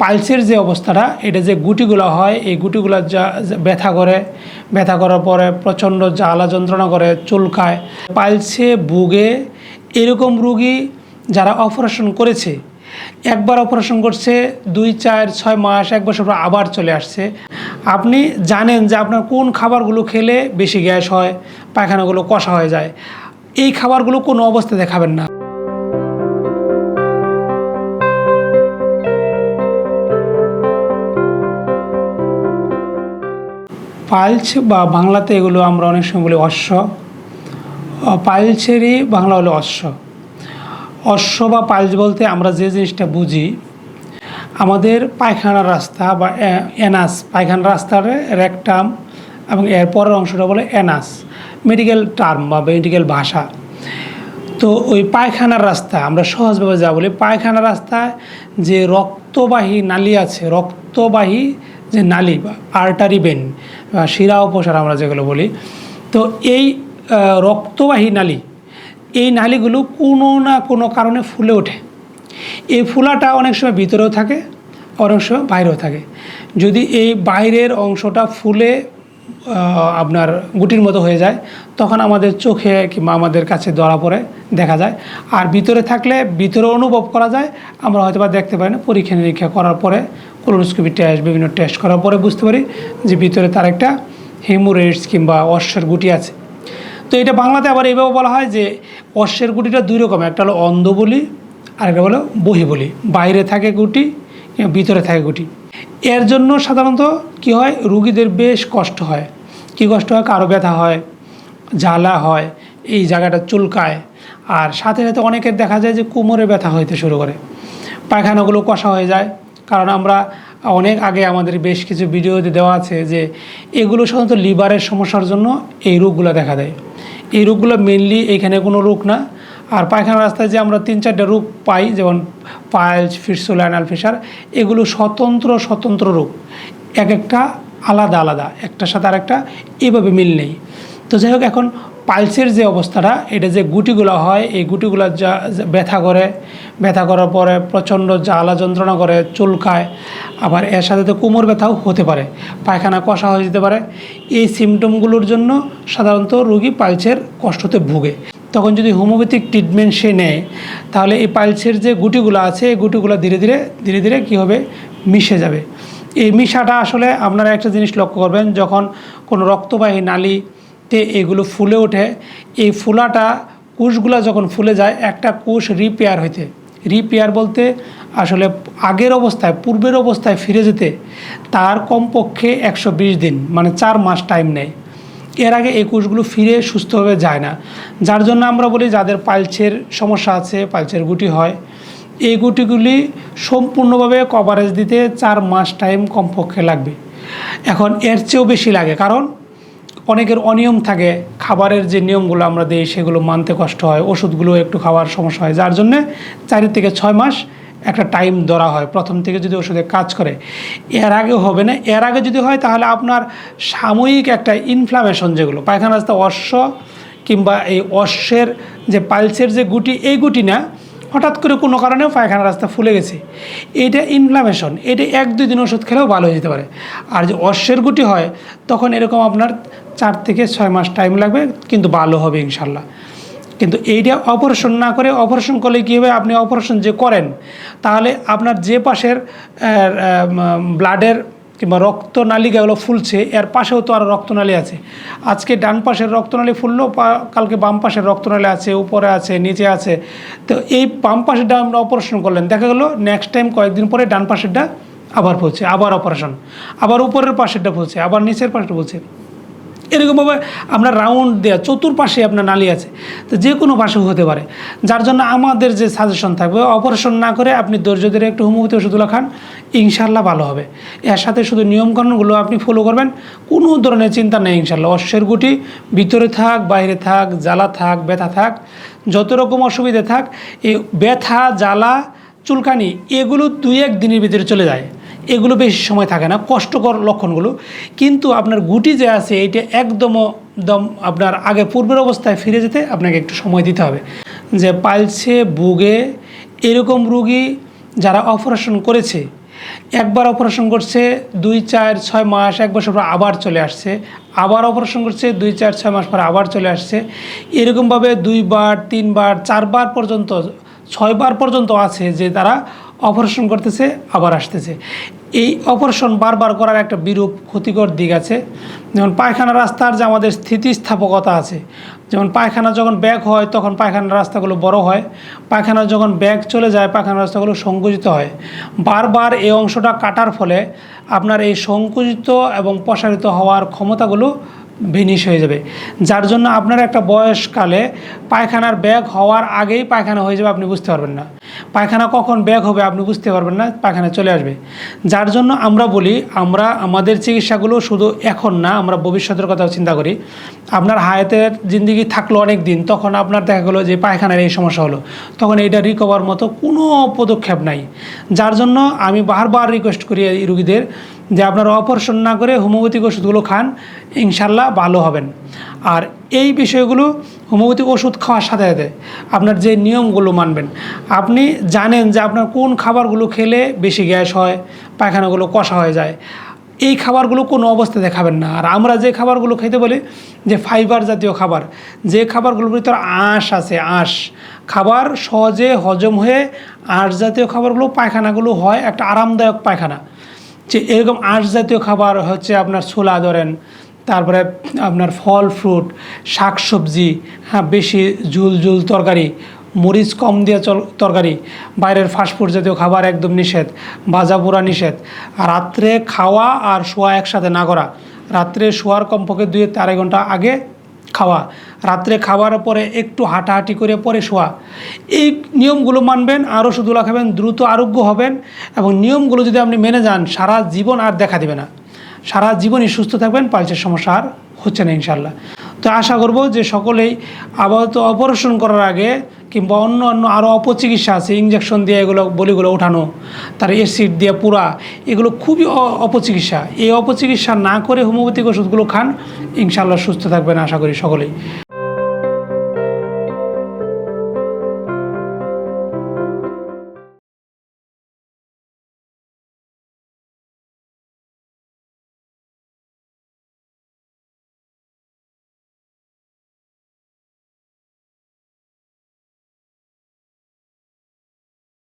পালসের যে অবস্থাটা, এটা যে গুটিগুলো হয়, এই গুটিগুলো যা ব্যথা করে, ব্যথা করার পরে প্রচণ্ড জ্বালা যন্ত্রণা করে, চুলকায়, পালসে ভুগে এরকম রুগী যারা অপারেশন করেছে, একবার অপারেশন করছে, দুই, চার, ছয় মাস, এক বছর আবার চলে আসছে। আপনি জানেন যে আপনার কোন খাবারগুলো খেলে বেশি গ্যাস হয়, পায়খানাগুলো কষা হয়ে যায়। এই খাবারগুলো কোনো অবস্থাতে খাবেন না। পাইলস বা বাংলাতে এগুলো আমরা অনেক সময় বলি অশ্ব। আহ, পাইলসেরই বাংলা হলো অশ্ব। অশ্ব বা পাইলস বলতে আমরা যে জিনিসটা বুঝি আমাদের পায়খানার রাস্তা বা এনাস পায়খানার রাস্তার রেকটাম এবং এর পরের অংশটা বলে এনাস মেডিকেল টার্ম বা মেডিকেল ভাষা। তো ওই পায়খানার রাস্তা আমরা সহজভাবে যা বলি পায়খানার রাস্তায় যে রক্তবাহী নালী আছে রক্তবাহী যে নালী বা আর্টারি বেন শিরা উপসার আমরা যেগুলো বলি। তো এই রক্তবাহী নালী, এই নালীগুলো কোনো না কোনো কারণে ফুলে ওঠে। এই ফুলাটা অনেক সময় ভিতরেও থাকে, অনেক সময় বাইরেও থাকে। যদি এই বাইরের অংশটা ফুলে আপনার গুটির মতো হয়ে যায়, তখন আমাদের চোখে কিংবা আমাদের কাছে ধরা পড়ে, দেখা যায়। আর ভিতরে থাকলে ভিতরে অনুভব করা যায়, আমরা হয়তো বা দেখতে পারি না পরীক্ষা নিরীক্ষা করার পরে কোলোনোস্কোপি টেস্ট বিভিন্ন টেস্ট করার পরে বুঝতে পারি যে ভিতরে তার একটা হেমোরেটস কিংবা অশ্বের গুটি আছে। তো এটা বাংলাতে আবার এইভাবে বলা হয় যে অশ্বের গুটিটা দুই রকম, একটা হলো অন্ধ বলি আরেকটা হলো বহি বলি। বাইরে থাকে গুটি, ভিতরে থাকে গুটি। এর জন্য সাধারণত কি হয়? রুগীদের বেশ কষ্ট হয়। কি কষ্ট হয়? কারও ব্যথা হয়, জ্বালা হয়, এই জায়গাটা চুলকায়। আর সাথে সাথে অনেকের দেখা যায় যে কোমরে ব্যথা হইতে শুরু করে। পায়খানাগুলো কষা হয়ে যায়। কারণ আমরা অনেক আগে আমাদের বেশ কিছু ভিডিওতে দেওয়া আছে যে এগুলো সাধারণত লিভারের সমস্যার জন্য এই রোগগুলো দেখা দেয়। এই রোগগুলো মেনলি এখানে কোনো রোগ না। আর পায়খানা রাস্তায় যে আমরা তিন চারটে রোগ পাই, যেমন পাইলস ফিটসোল অ্যানাল ফিসার এগুলো স্বতন্ত্র স্বতন্ত্র রোগ। এক একটা আলাদা আলাদা। একটার সাথে আরেকটা এভাবে মিল নেই। তো যাই হোক, এখন পাইলসের যে অবস্থাটা, এটা যে গুটিগুলো হয়, এই গুটিগুলো যা ব্যথা করে, ব্যথা করার পরে প্রচণ্ড জ্বালা যন্ত্রণা করে, চুলকায়, আবার এর সাথে তো কোমর ব্যথাও হতে পারে, পায়খানা কষা হয়ে যেতে পারে। এই সিমটমগুলোর জন্য সাধারণত রোগী পালসের কষ্টতে ভুগে। তখন যদি হোমিওপ্যাথিক ট্রিটমেন্ট সে নেয়, তাহলে এই পালসের যে গুটিগুলো আছে, এই গুটিগুলো ধীরে ধীরে ধীরে ধীরে কী হবে? মিশে যাবে। এই মিশাটা আসলে আপনারা একটা জিনিস লক্ষ্য করবেন, যখন কোনো রক্তবাহী নালীতে এগুলো ফুলে ওঠে। এই ফুলাটা কোষগুলো যখন ফুলে যায়, একটা কোষ রিপেয়ার হইতে। রিপেয়ার বলতে আসলে আগের অবস্থায়, পূর্বের অবস্থায় ফিরে যেতে, তার কমপক্ষে একশো বিশ দিন মানে চার মাস টাইম নেয়। এর আগে এই কোষগুলো ফিরে সুস্থভাবে যায় না। যার জন্য আমরা বলি যাদের পালছের সমস্যা আছে, পালছের গুটি হয়, এই গুটিগুলি সম্পূর্ণভাবে কভারেজ দিতে চার মাস টাইম কমপক্ষে লাগবে। এখন এর চেয়েও বেশি লাগে। কারণ অনেকের অনিয়ম থাকে, খাবারের যে নিয়মগুলো আমরা দিই সেগুলো মানতে কষ্ট হয়, ওষুধগুলো একটু খাওয়ার সমস্যা হয়। যার জন্যে চার থেকে ছয় মাস একটা টাইম ধরা হয়। প্রথম থেকে যদি ওষুধে কাজ করে। এর আগে হবে না। এর আগে যদি হয় তাহলে আপনার সাময়িক একটা ইনফ্লামেশন যেগুলো পায়খানা রাস্তা অশ্ব কিংবা এই অশ্বের যে পালসের যে গুটি, এই গুটি না হঠাৎ করে কোনো কারণে পায়খানা রাস্তা ফুলে গেছে। এটা ইনফ্লামেশন এটা এক দুই দিন ওষুধ খেলেও ভালো হয়ে যেতে পারে। আর যে অশ্বের গুটি হয়, তখন এরকম আপনার চার থেকে ছয় মাস টাইম লাগবে, কিন্তু ভালো হবে ইনশাল্লাহ। কিন্তু এইটা অপারেশন না করে অপারেশন করলে কী হবে? আপনি অপারেশন যে করেন, তাহলে আপনার যে পাশের ব্লাডের কিংবা রক্তনালিকাগুলো ফুলছে, এর পাশেও তো আর রক্তনালী আছে। আজকে ডান পাশের রক্তনালী ফুললো কালকে বাম পাশের রক্তনালী আছে, উপরে আছে, নিচে আছে। তো এই বাম পাশেরটা আমরা অপারেশন করলেন। দেখা গেলো নেক্সট টাইম কয়েকদিন পরে ডান পাশেরটা আবার ফুলছে, আবার অপারেশন আবার উপরের পাশেরটা ফুলছে, আবার নিচের পাশটা ফুলছে। এরকমভাবে আমরা রাউন্ড দেওয়া চতুর্পাশে আপনার নালি আছে। তো যে কোনো পাশে হতে পারে। যার জন্য আমাদের যে সাজেশন থাকবে অপারেশন না করে আপনি ধৈর্য ধরে একটু হোমিওপ্যাথি ওষুধগুলো খান ইনশাল্লাহ ভালো হবে। এর সাথে শুধু নিয়মকানুনগুলো আপনি ফলো করবেন, কোনো ধরনের চিন্তা নেই ইনশাল্লাহ অশ্বের গুটি, ভিতরে থাক, বাইরে থাক, জ্বালা থাক, ব্যথা থাক, যত রকম অসুবিধা থাক, এই ব্যথা, জ্বালা, চুলকানি, এগুলো দুই এক দিনের ভিতরে চলে যায়। এগুলো বেশি সময় থাকে না, কষ্টকর লক্ষণগুলো। কিন্তু আপনার গুটি যে আছে, এইটা একদম দম আপনার আগে পূর্বের অবস্থায় ফিরে যেতে আপনাকে একটু সময় দিতে হবে। যে পালছে বুগে এরকম রুগী যারা অপারেশন করেছে, একবার অপারেশন করছে, দুই, চার, ছয় মাস, এক বছর পর আবার চলে আসছে, আবার অপারেশন করছে, দুই, চার, ছয় মাস পর আবার চলে আসছে, এরকমভাবে দুইবার, তিনবার, চারবার পর্যন্ত, ছয়বার পর্যন্ত আছে যে তারা অপারেশন করতেছে, আবার আসতেছে। এই অপারেশন বারবার করার একটা বিরূপ ক্ষতিকর দিক আছে। যেমন পায়খানা রাস্তার যে আমাদের স্থিতিস্থাপকতা আছে, যেমন পায়খানা যখন ব্যাগ হয়, তখন পায়খানার রাস্তাগুলো বড় হয়। পায়খানা যখন ব্যাগ চলে যায় পায়খানা রাস্তাগুলো সংকুচিত হয়। বারবার এই অংশটা কাটার ফলে আপনার এই সংকুচিত এবং প্রসারিত হওয়ার ক্ষমতাগুলো ভিনিশ হয়ে যাবে। যার জন্য আপনার একটা বয়সকালে পায়খানার ব্যাগ হওয়ার আগেই পায়খানা হয়ে যাবে, আপনি বুঝতে পারবেন না। পায়খানা কখন ব্যাগ হবে, আপনি বুঝতে পারবেন না পায়খানা চলে আসবে। যার জন্য আমরা বলি, আমরা, আমাদের চিকিৎসাগুলো শুধু এখন না, আমরা ভবিষ্যতের কথাও চিন্তা করি। আপনার হায়াতের জিন্দিগি থাকল অনেক দিন তখন আপনার দেখা গেলো যে পায়খানার এই সমস্যা হলো। তখন এইটা রিকভার মতো কোনো পদক্ষেপ নাই। যার জন্য আমি বারবার রিকোয়েস্ট করি এই রুগীদের যে আপনারা অপারেশন না করে হোমিওপ্যাথিক ওষুধগুলো খান, ইনশাল্লাহ ভালো হবেন। আর এই বিষয়গুলো হোমিওপ্যাথিক ওষুধ খাওয়ার সাথে সাথে আপনার যে নিয়মগুলো মানবেন, আপনি জানেন যে আপনার কোন খাবারগুলো খেলে বেশি গ্যাস হয়, পায়খানাগুলো কষা হয়ে যায়। এই খাবারগুলো কোনো অবস্থাতে খাবেন না। আর আমরা যে খাবারগুলো খেতে বলি, যে ফাইবার জাতীয় খাবার, যে খাবারগুলোর ভিতর আঁশ আছে, আঁশ। খাবার সহজে হজম হয়ে আঁশ জাতীয় খাবারগুলো, পায়খানাগুলো হয় একটা আরামদায়ক পায়খানা। যে এরকম আঁশ জাতীয় খাবার হচ্ছে আপনার ছোলা ধরেন, তারপরে আপনার ফল ফ্রুট শাক সবজি হ্যাঁ বেশি ঝুল ঝুল তরকারি, মরিচ কম দিয়ে তরকারি, বাইরের ফাস্টফুড জাতীয় খাবার একদম নিষেধ, ভাজা পোড়া নিষেধ। রাত্রে খাওয়া আর শোয়া একসাথে না করা। রাত্রে শোয়ার কমপক্ষে দুই আড়াই ঘণ্টা আগে খাওয়া। রাত্রে খাওয়ার পরে একটু হাঁটাহাঁটি করে পরে শোয়া। এই নিয়মগুলো মানবেন, আরও সুদুলা খাবেন, দ্রুত আরোগ্য হবেন এবং নিয়মগুলো যদি আপনি মেনে যান, সারা জীবন আর দেখা দেবে না। সারা জীবনই সুস্থ থাকবেন, পালসের সমস্যা আর হচ্ছে না ইনশাল্লাহ তো আশা করব যে সকলেই আপাতত অপারেশন করার আগে কিংবা অন্য অন্য আরও অপচিকিৎসা আছে ইঞ্জেকশন দিয়ে এগুলো, বলিগুলো ওঠানো, তার এসিড দিয়ে পুরা, এগুলো খুবই অপচিকিৎসা। এই অপচিকিৎসা না করে হোমিওপ্যাথিক ওষুধগুলো খান ইনশাল্লাহ সুস্থ থাকবেন আশা করি সকলেই।